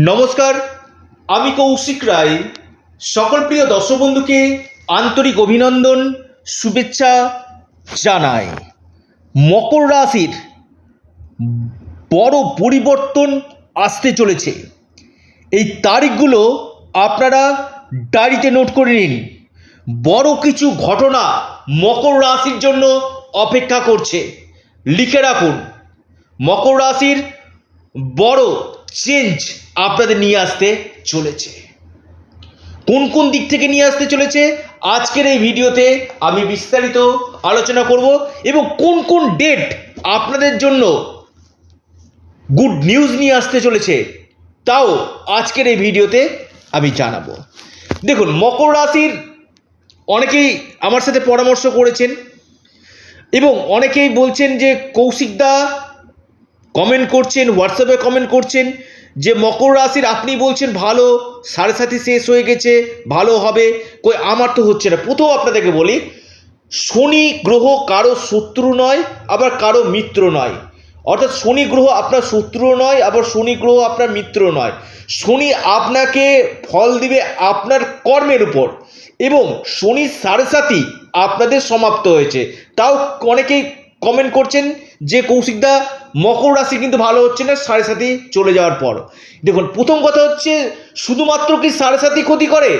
নমস্কার, আমি কৌশিক রায়। সকল প্রিয় দর্শক বন্ধুকে আন্তরিক অভিনন্দন, শুভেচ্ছা জানাই। মকর রাশির বড় পরিবর্তন আসতে চলেছে। এই তারিখগুলো আপনারা ডায়েরিতে নোট করে নিন। বড় কিছু ঘটনা মকর রাশির জন্য অপেক্ষা করছে। লিখে রাখুন। মকর রাশির বড় চেঞ্জ আপনাদের নিয়ে আসতে চলেছে। কোন কোন দিক থেকে নিয়ে আসতে চলেছে, আজকের এই ভিডিওতে আমি বিস্তারিত আলোচনা করব এবং কোন কোন ডেট আপনাদের জন্য গুড নিউজ নিয়ে আসতে চলেছে, তাও আজকের এই ভিডিওতে আমি জানাব। দেখুন, মকর রাশির অনেকেই আমার সাথে পরামর্শ করেছেন এবং অনেকেই বলছেন যে কৌশিকদা কমেন্ট করছেন হোয়াটসঅ্যাপে কমেন্ট করছেন। যে মকর রাশির আপনি বলছেন, ভালো, সাড়ে সাথী শেষ হয়ে গেছে, ভালো হবে। কই, আমার তো হচ্ছে না। প্রথম আপনাদেরকে বলি, শনি গ্রহ কারও শত্রু নয়, আবার কারও মিত্র নয়। অর্থাৎ শনি গ্রহ আপনার শত্রু নয়, আবার শনি গ্রহ আপনার মিত্র নয়। শনি আপনাকে ফল দিবে আপনার কর্মের উপর এবং শনি সাড়ে সাথী আপনাদের সমাপ্ত হয়েছে। তাও অনেকেই কমেন্ট করছেন যে কৌশিকদা মকর রাশি কিন্তু ভালো হচ্ছে না, সাড়ে সাথী চলে যাওয়ার পর। দেখুন, প্রথম কথা হচ্ছে, শুধুমাত্র কি সাড়ে সাথী ক্ষতি করে?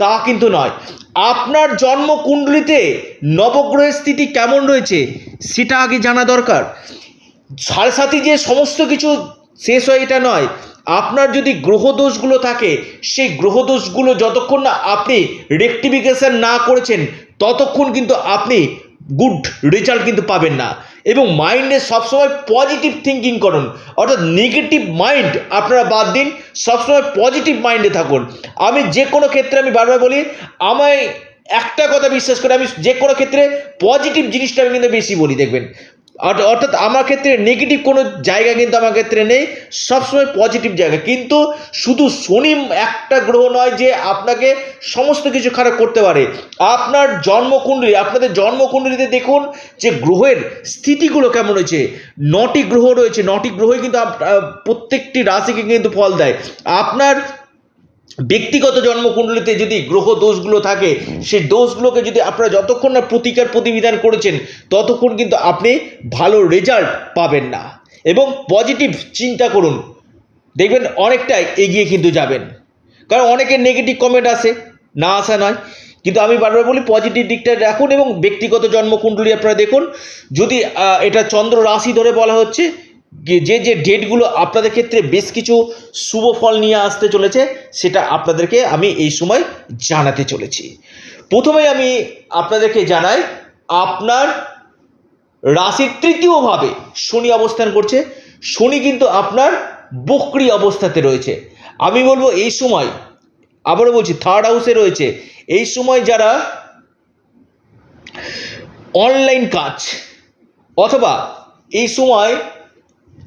তা কিন্তু নয়। আপনার জন্ম কুণ্ডলিতে নবগ্রহের স্থিতি কেমন রয়েছে, সেটা আগে জানা দরকার। সাড়ে সাথী যে সমস্ত কিছু শেষ হয়, এটা নয়। আপনার যদি গ্রহদোষগুলো থাকে, সেই গ্রহদোষগুলো যতক্ষণ না আপনি রেকটিফিকেশন না করেছেন, ততক্ষণ কিন্তু আপনি গুড রেজাল্ট কিন্তু পাবেন না। এবং মাইন্ডে সবসময় পজিটিভ থিঙ্কিং করুন। অর্থাৎ নেগেটিভ মাইন্ড আপনারা বাদ দিন, সবসময় পজিটিভ মাইন্ডে থাকুন। আমি যে কোনো ক্ষেত্রে আমি বারবার বলি, আমায় একটা কথা বিশ্বাস করে আমি যে কোনো ক্ষেত্রে পজিটিভ জিনিসটা আমি কিন্তু বেশি বলি, দেখবেন। অর্থাৎ আমার ক্ষেত্রে নেগেটিভ কোনো জায়গা কিন্তু আমার ক্ষেত্রে নেই, সবসময় পজিটিভ জায়গা। কিন্তু শুধু শনি একটা গ্রহ নয় যে আপনাকে সমস্ত কিছু খারাপ করতে পারে। আপনার জন্মকুণ্ডলী, আপনাদের জন্মকুণ্ডলীতে দেখুন যে গ্রহের স্থিতিগুলো কেমন রয়েছে। নটি গ্রহ রয়েছে, নটি গ্রহই কিন্তু প্রত্যেকটি রাশিকে কিন্তু ফল দেয়। আপনার ব্যক্তিগত জন্মকুণ্ডলিতে যদি গ্রহ দোষগুলো থাকে, সেই দোষগুলোকে যদি আপনারা যতক্ষণ না প্রতিকার প্রতিবিধান করেছেন, ততক্ষণ কিন্তু আপনি ভালো রেজাল্ট পাবেন না। এবং পজিটিভ চিন্তা করুন। দেখবেন অনেকটাই এগিয়ে কিন্তু যাবেন। কারণ অনেকের নেগেটিভ কমেন্ট আসে, না আসা নয়। কিন্তু আমি বারবার বলি পজিটিভ দিকটা রাখুন এবং ব্যক্তিগত জন্মকুণ্ডলী আপনারা দেখুন। যদি এটা চন্দ্র রাশি ধরে বলা হচ্ছে যে- যে ডেটগুলো আপনাদের ক্ষেত্রে বেশ কিছু শুভ ফল নিয়ে আসতে চলেছে, সেটা আপনাদেরকে আমি এই সময় জানাতে চলেছি। প্রথমে আমি আপনাদেরকে জানাই, আপনার রাশির তৃতীয়ভাবে শনি অবস্থান করছে। শনি কিন্তু আপনার বক্রি অবস্থাতে রয়েছে। আমি বলব এই সময়, আবারও বলছি থার্ড হাউসে রয়েছে। এই সময় যারা অনলাইন কাজ, অথবা এই সময়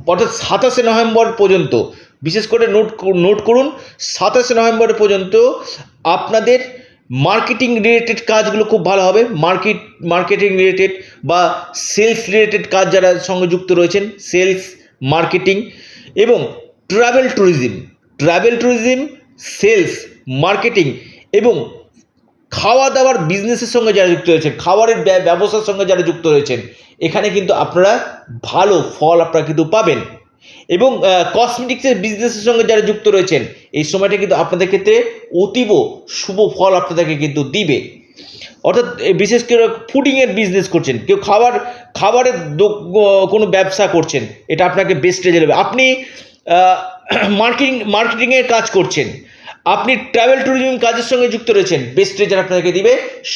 অর্থাৎ সাতাশে নভেম্বর পর্যন্ত, বিশেষ করে নোট নোট করুন, সাতাশে নভেম্বর পর্যন্ত আপনাদের মার্কেটিং রিলেটেড কাজগুলো খুব ভালো হবে। মার্কেট মার্কেটিং রিলেটেড বা সেলস রিলেটেড কাজ যারা সঙ্গে যুক্ত রয়েছেন সেলস মার্কেটিং এবং travel tourism travel tourism sales marketing এবং খাওয়া দাওয়ার বিজনেসের সঙ্গে যারা যুক্ত রয়েছেন, খাবারের ব্য- ব্যবসার সঙ্গে যারা যুক্ত রয়েছেন, এখানে কিন্তু আপনারা ভালো ফল আপনারা কিন্তু পাবেন। এবং কসমেটিক্সের বিজনেসের সঙ্গে যারা যুক্ত রয়েছেন, এই সময়টা কিন্তু আপনাদের ক্ষেত্রে অতীব শুভ ফল আপনাদেরকে কিন্তু দিবে। অর্থাৎ বিশেষ করে ফুডিংয়ের বিজনেস করছেন, কেউ খাবার, খাবারের কোনো ব্যবসা করছেন, এটা আপনাকে বেস্ট রেজাল্ট আপনি মার্কেটিং মার্কেটিংয়ের কাজ করছেন আপনি ট্রাভেল ট্যুরিজম কাজের সঙ্গে যুক্ত রয়েছেন বেস্ট রেজাল্ট আপনাকে দিবে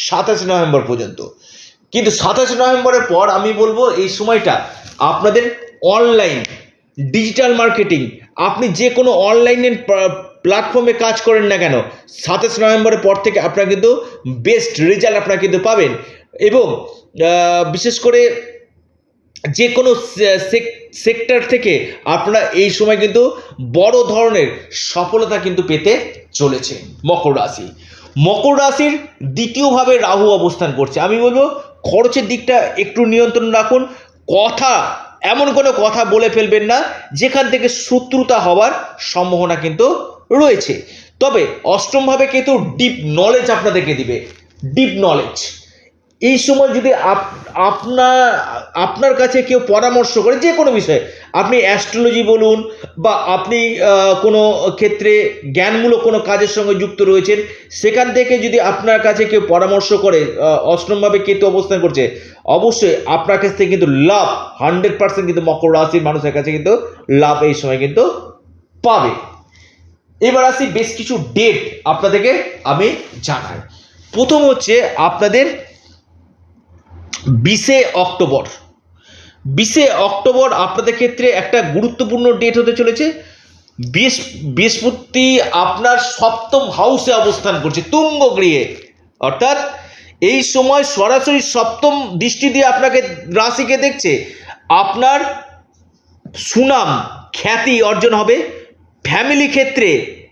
সাতাশে নভেম্বর পর্যন্ত। কিন্তু সাতাশে নভেম্বরের পর আমি বলব এই সময়টা আপনাদের অনলাইন ডিজিটাল মার্কেটিং আপনি যে কোনো অনলাইনে প্ল্যাটফর্মে কাজ করেন না কেন, সাতাশ নভেম্বরের পর থেকে আপনারা কিন্তু বেস্ট রেজাল্ট আপনারা কিন্তু পাবেন। এবং বিশেষ করে যে কোনো সেক্টর থেকে আপনারা এই সময় কিন্তু বড় ধরনের সফলতা কিন্তু পেতে চলেছে মকর রাশি। মকর রাশির দ্বিতীয়ভাবে রাহু অবস্থান করছে। আমি বলব, খরচের দিকটা একটু নিয়ন্ত্রণ রাখুন। কথা, এমন কোনো কথা বলে ফেলবেন না, যেখান থেকে শত্রুতা হওয়ার সম্ভাবনা কিন্তু রয়েছে। তবে অষ্টমভাবে কিন্তু ডিপ নলেজ আপনাদেরকে দিবে। ডিপ নলেজ এই সময় যদি আপ- আপনার আপনার কাছে কেউ পরামর্শ করে যে কোনো বিষয়ে, আপনি অ্যাস্ট্রোলজি বলুন বা আপনি কোনো ক্ষেত্রে জ্ঞানমূলক কোনো কাজের সঙ্গে যুক্ত রয়েছেন, সেখান থেকে যদি আপনার কাছে কেউ পরামর্শ করে অষ্টমভাবে কেতু অবস্থান করছে, অবশ্যই আপনার কাছ থেকে কিন্তু লাভ হান্ড্রেড পার্সেন্ট কিন্তু মকর রাশির মানুষের কাছে কিন্তু লাভ এই সময় কিন্তু পাবে। এবার আসি বেশ কিছু ডেট আপনাদেরকে আমি জানাই। প্রথম হচ্ছে আপনাদের বিশে অক্টোবর। বিশে অক্টোবর আপনাদের ক্ষেত্রে একটা গুরুত্বপূর্ণ ডেট হতে চলেছে। বৃহস্প- বৃহস্পতি আপনার সপ্তম হাউসে অবস্থান করছে তুঙ্গ গৃহে অর্থাৎ এই সময় সরাসরি সপ্তম দৃষ্টি দিয়ে আপনাকে রাশিকে দেখছে। আপনার সুনাম, খ্যাতি অর্জন হবে। ফ্যামিলি ক্ষেত্রে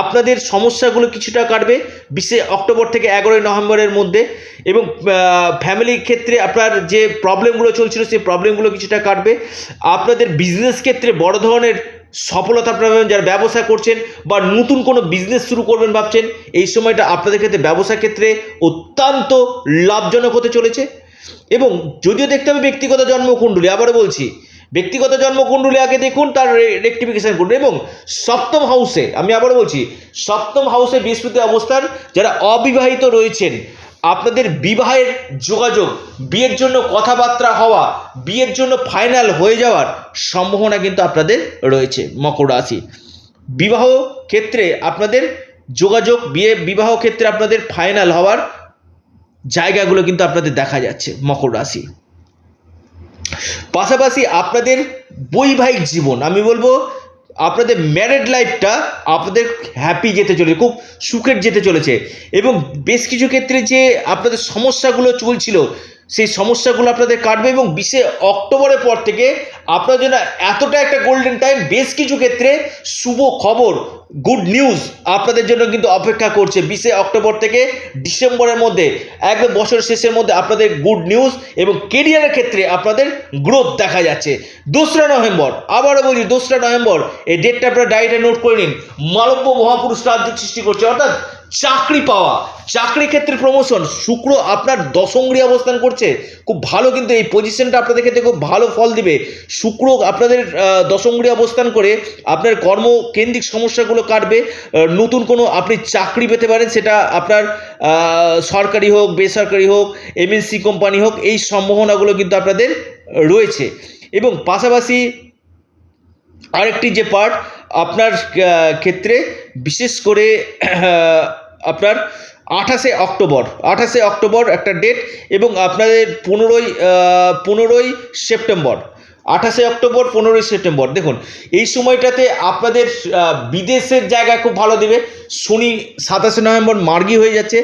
আপনাদের সমস্যাগুলো কিছুটা কাটবে। বিশে অক্টোবর থেকে এগারোই নভেম্বরের মধ্যে এবং ফ্যামিলি ক্ষেত্রে আপনার যে প্রবলেমগুলো চলছিল, সেই প্রবলেমগুলো কিছুটা কাটবে। আপনাদের বিজনেস ক্ষেত্রে বড় ধরনের সফলতা পাবেন যারা ব্যবসা করছেন বা নতুন কোনো বিজনেস শুরু করবেন ভাবছেন, এই সময়টা আপনাদের ক্ষেত্রে ব্যবসা ক্ষেত্রে অত্যন্ত লাভজনক হতে চলেছে। এবং যদিও দেখতে হবে ব্যক্তিগত জন্মকুণ্ডলী, আবারও বলছি ব্যক্তিগত জন্মকুণ্ডলী আগে দেখুন, তার রেক্টিফিকেশন করুন এবং সপ্তম হাউসে আমি আবারও বলছি, সপ্তম হাউসে বৃহস্পতি অবস্থান, যারা অবিবাহিত রয়েছেন, আপনাদের বিবাহের যোগাযোগ, বিয়ের জন্য কথাবার্তা হওয়া, বিয়ের জন্য ফাইনাল হয়ে যাওয়ার সম্ভাবনা কিন্তু আপনাদের রয়েছে, মকর রাশি। বিবাহ ক্ষেত্রে আপনাদের যোগাযোগ, বিয়ে, বিবাহ ক্ষেত্রে আপনাদের ফাইনাল হওয়ার জায়গাগুলো কিন্তু আপনাদের দেখা যাচ্ছে, মকর রাশি। পাশাপাশি আপনাদের বৈবাহিক জীবন, আমি বলব আপনাদের ম্যারেড লাইফটা আপনাদের হ্যাপি যেতে চলেছে, খুব সুখের যেতে চলেছে। এবং বেশ কিছু ক্ষেত্রে যে আপনাদের সমস্যাগুলো চলছিল সেই সমস্যাগুলো আপনাদের কাটবে এবং বিশে অক্টোবরের পর থেকে আপনার জন্য এতটা একটা গোল্ডেন টাইম বেশ কিছু ক্ষেত্রে শুভ খবর গুড নিউজ আপনাদের জন্য কিন্তু অপেক্ষা করছে বিশে অক্টোবর থেকে ডিসেম্বরের মধ্যে। একদম বছরের শেষের মধ্যে আপনাদের গুড নিউজ এবং কেরিয়ারের ক্ষেত্রে আপনাদের গ্রোথ দেখা যাচ্ছে। দোসরা নভেম্বর, আবারও বলি দোসরা নভেম্বর, এই ডেটটা আপনারা ডায়েরিতে নোট করে নিন। মালব্য মহাপুরুষ রাজ্য সৃষ্টি করছে। অর্থাৎ চাকরি পাওয়া। চাকরি ক্ষেত্রে প্রমোশন শুক্র আপনার দশঙ্গি অবস্থান করছে। খুব ভালো কিন্তু এই পজিশনটা আপনাদের ক্ষেত্রে খুব ভালো ফল দিবে। শুক্র আপনাদের দশঙ্গি অবস্থান করে আপনার কর্মকেন্দ্রিক সমস্যাগুলো কাটবে। নতুন কোনো আপনি চাকরি পেতে পারেন, সেটা আপনার সরকারি হোক, বেসরকারি হোক এমএনসি কোম্পানি হোক, এই সম্ভাবনাগুলো কিন্তু আপনাদের রয়েছে। এবং পাশাপাশি আরেকটি যে পার্ট আপনার ক্ষেত্রে বিশেষ করে আপনার আঠাশে অক্টোবর আঠাশে অক্টোবর একটা ডেট এবং আপনাদের পনেরোই পনেরোই সেপ্টেম্বর, আঠাশে অক্টোবর, পনেরোই সেপ্টেম্বর। দেখুন, এই সময়টাতে আপনাদের বিদেশের জায়গা খুব ভালো দেবে। শনি সাতাশে নভেম্বর মার্গি হয়ে যাচ্ছে।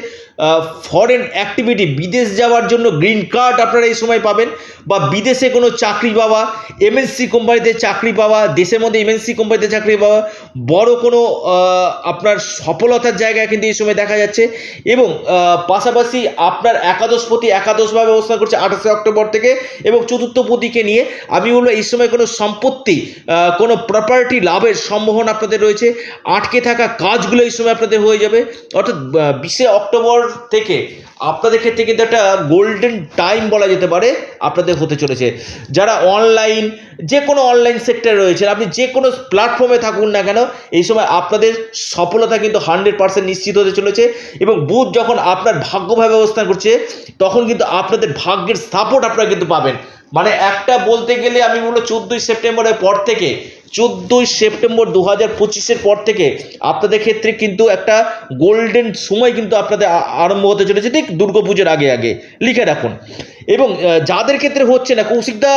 ফরেন অ্যাক্টিভিটি বিদেশ যাওয়ার জন্য গ্রিন কার্ড আপনারা এই সময় পাবেন বা বিদেশে কোনো চাকরি পাওয়া এমএনসি কোম্পানিতে চাকরি পাওয়া, দেশের মধ্যে এমএনসি কোম্পানিতে চাকরি পাওয়া, বড় কোনো আপনার সফলতার জায়গা কিন্তু এই সময় দেখা যাচ্ছে। এবং পাশাপাশি আপনার একাদশপতি একাদশভাবে অবস্থান করছে আঠাশে অক্টোবর থেকে এবং চতুর্থপতিকে নিয়ে। আমি বলব এই সময় কোনো সম্পত্তি কোনো প্রপার্টি লাভের সম্ভাবনা আপনাদের রয়েছে। আটকে থাকা কাজগুলো এই সময় আপনাদের হয়ে যাবে। অর্থাৎ বিশে অক্টোবর থেকে আপনাদের ক্ষেত্রে কিন্তু একটা গোল্ডেন টাইম বলা যেতে পারে আপনাদের হতে চলেছে। যারা অনলাইন যে কোনো অনলাইন সেক্টরে রয়েছে আপনি যে কোনো প্ল্যাটফর্মে থাকুন না কেন, এই সময় আপনাদের সফলতা কিন্তু হান্ড্রেড পার্সেন্ট নিশ্চিত হতে চলেছে এবং বুধ যখন আপনার ভাগ্যভাবে অবস্থান করছে, তখন কিন্তু আপনাদের ভাগ্যের সাপোর্ট আপনারা কিন্তু পাবেন। মানে একটা বলতে গেলে আমি বলব, চোদ্দোই সেপ্টেম্বরের পর থেকে চোদ্দোই সেপ্টেম্বর দু হাজার পঁচিশের পর থেকে আপনাদের ক্ষেত্রে কিন্তু একটা গোল্ডেন সময় কিন্তু আপনাদের আরম্ভ হতে চলেছে, ঠিক দুর্গাপুজোর আগে আগে। লিখে রাখুন। এবং যাদের ক্ষেত্রে হচ্ছে না কৌশিকদা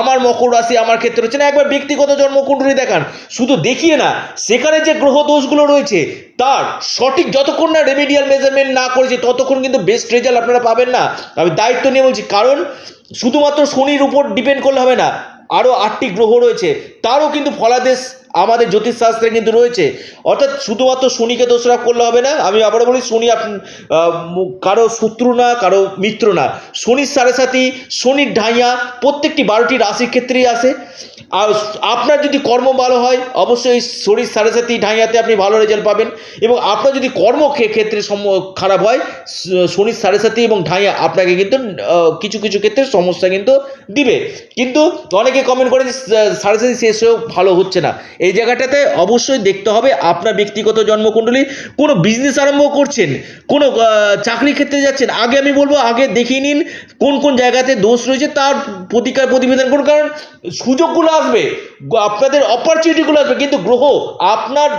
আমার মকর রাশি আমার ক্ষেত্রে হচ্ছে না, একবার ব্যক্তিগত জন্মকুণ্ডলী দেখান। শুধু দেখিয়ে না, সেখানে যে গ্রহ দোষগুলো রয়েছে, তার সঠিক যতক্ষণ না রেমিডিয়াল মেজারমেন্ট না করেছে, ততক্ষণ কিন্তু বেস্ট রেজাল্ট আপনারা পাবেন না। আমি দায়িত্ব নিয়ে বলছি, কারণ শুধুমাত্র শনির উপর ডিপেন্ড করলে হবে না আরও আটটি গ্রহ রয়েছে তারও কিন্তু ফলাদেশ আমাদের জ্যোতিষশাস্ত্রে কিন্তু রয়েছে। অর্থাৎ শুধুমাত্র শনিকে দোষরা করলে হবে না, আমি আবারও বলি, শনি কারও শত্রু না, কারও মিত্র না। শনির সাড়ে সাথী শনির ঢাইয়া, প্রত্যেকটি বারোটি রাশির ক্ষেত্রেই আসে আর আপনার যদি কর্ম ভালো হয়, অবশ্যই শরীর সাড়ে সাথী ঢাইয়াতে আপনি ভালো রেজাল্ট পাবেন। এবং আপনার যদি কর্ম ক্ষেত্রে সম- খারাপ হয় শনির সাড়ে সাথী এবং ঢাইয়া আপনাকে কিন্তু কিছু কিছু ক্ষেত্রে সমস্যা কিন্তু দিবে। কিন্তু অনেকে কমেন্ট করে যে সাড়ে সাথী শেষ হয়েও ভালো হচ্ছে না। এই জায়গাটাতে অবশ্যই দেখতে হবে আপনার ব্যক্তিগত জন্মকুণ্ডলী। কোনো বিজনেস আরম্ভ করছেন, কোনো চাকরি ক্ষেত্রে যাচ্ছেন, আগে আমি বলব, আগে দেখিয়ে নিন কোন কোন জায়গাতে দোষ রয়েছে, তার প্রতিকার, প্রতিবেদন করুন, কারণ সুযোগগুলো আসবে, আপনাদের অপরচুনিটিগুলো আসবে, কিন্তু গ্রহ আপনার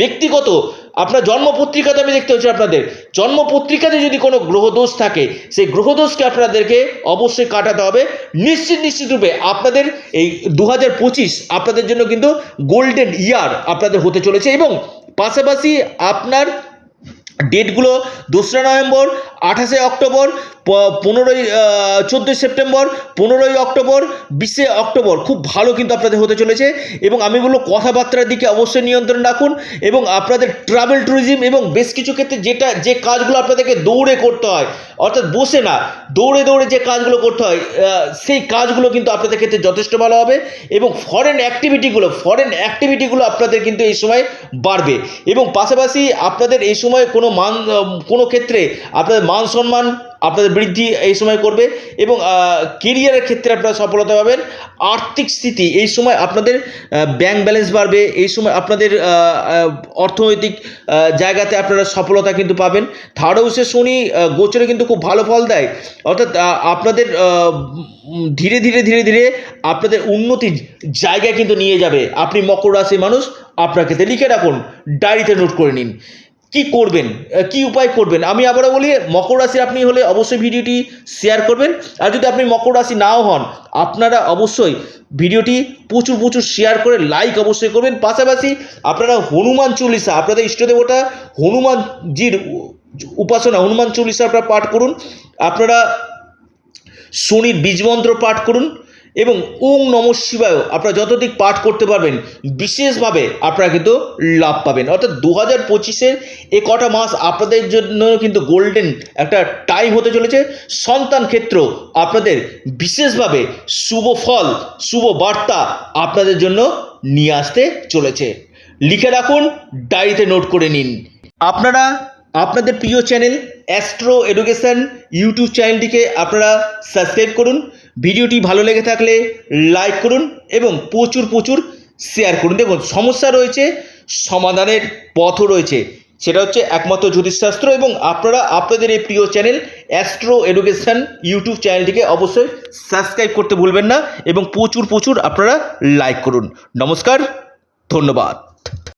ব্যক্তিগত আপনার জন্মপত্রিকাতে আমি দেখতে হচ্ছে আপনাদের। জন্মপত্রিকাতে যদি কোনো গ্রহদোষ থাকে, সেই গ্রহদোষকে আপনাদেরকে অবশ্যই কাটাতে হবে। নিশ্চিত নিশ্চিত রূপে আপনাদের এই দু হাজার পঁচিশ আপনাদের জন্য কিন্তু গোল্ডেন ইয়ার আপনাদের হতে চলেছে এবং পাশাপাশি আপনার ডেটগুলো দোসরা নভেম্বর, আঠাশে অক্টোবর পনেরোই চোদ্দোই সেপ্টেম্বর, পনেরোই অক্টোবর, বিশে অক্টোবর। খুব ভালো কিন্তু আপনাদের হতে চলেছে। এবং আমি বলব কথাবার্তার দিকে অবশ্যই নিয়ন্ত্রণ রাখুন। এবং আপনাদের ট্রাভেল ট্যুরিজম এবং বেশ কিছু ক্ষেত্রে যেটা, যে কাজগুলো আপনাদেরকে দৌড়ে করতে হয়, অর্থাৎ বসে না, দৌড়ে দৌড়ে যে কাজগুলো করতে হয় সেই কাজগুলো কিন্তু আপনাদের ক্ষেত্রে যথেষ্ট ভালো হবে। এবং ফরেন অ্যাক্টিভিটিগুলো ফরেন অ্যাক্টিভিটিগুলো আপনাদের কিন্তু এই সময় বাড়বে। এবং পাশাপাশি আপনাদের এই সময় কোনো মান, কোনো ক্ষেত্রে আপনাদের মান সম্মান আপনাদের বৃদ্ধি এই সময় করবে এবং কেরিয়ারের ক্ষেত্রে আপনারা সফলতা পাবেন। আর্থিক স্থিতি, এই সময় আপনাদের ব্যাংক ব্যালেন্স বাড়বে, এই সময় আপনাদের অর্থনৈতিক জায়গাতে আপনারা সফলতা কিন্তু পাবেন। থার্ড হাউসে শনি গোচরে কিন্তু খুব ভালো ফল দেয়। অর্থাৎ আপনাদের ধীরে ধীরে ধীরে ধীরে আপনাদের উন্নতির জায়গায় কিন্তু নিয়ে যাবে। আপনি মকর রাশির মানুষ, আপনার ক্ষেত্রে লিখে রাখুন, ডায়েরিতে নোট করে নিন। কি করবেন? কি উপায় করবেন? আমি আবারও বলি, মকর রাশি আপনি হলে অবশ্যই ভিডিওটি শেয়ার করবেন। আর যদি আপনি মকর রাশি নাও হন, আপনারা অবশ্যই ভিডিওটি প্রচুর প্রচুর শেয়ার করে লাইক অবশ্যই করবেন। পাশাপাশি আপনারা হনুমান চল্লিশা, আপনাদের ইষ্টদেবতা হনুমানজির উপাসনা, হনুমান চল্লিশা আপনারা পাঠ করুন। আপনারা শনির বীজমন্ত্র পাঠ করুন। এবং ওং নম শিবায় আপনারা যতদিক পাঠ করতে পারবেন, বিশেষভাবে আপনারা কিন্তু লাভ পাবেন। অর্থাৎ দু হাজার পঁচিশের এ কটা মাস আপনাদের জন্য কিন্তু গোল্ডেন একটা টাইম হতে চলেছে। সন্তান ক্ষেত্র আপনাদের বিশেষভাবে শুভ ফল, শুভ বার্তা আপনাদের জন্য নিয়ে আসতে চলেছে। লিখে রাখুন ডায়েরিতে নোট করে নিন। আপনারা, আপনাদের প্রিয় চ্যানেল অ্যাস্ট্রো এডুকেশন ইউটিউব চ্যানেলটিকে আপনারা সাবস্ক্রাইব করুন। ভিডিওটি ভালো লেগে থাকলে লাইক করুন এবং প্রচুর প্রচুর শেয়ার করুন। দেখুন, সমস্যা রয়েছে, সমাধানের পথও রয়েছে। সেটা হচ্ছে একমাত্র জ্যোতিষশাস্ত্র এবং আপনারা আপনাদের এই প্রিয় চ্যানেল অ্যাস্ট্রো এডুকেশন ইউটিউব চ্যানেলটিকে অবশ্যই সাবস্ক্রাইব করতে ভুলবেন না এবং প্রচুর প্রচুর আপনারা লাইক করুন। নমস্কার, ধন্যবাদ।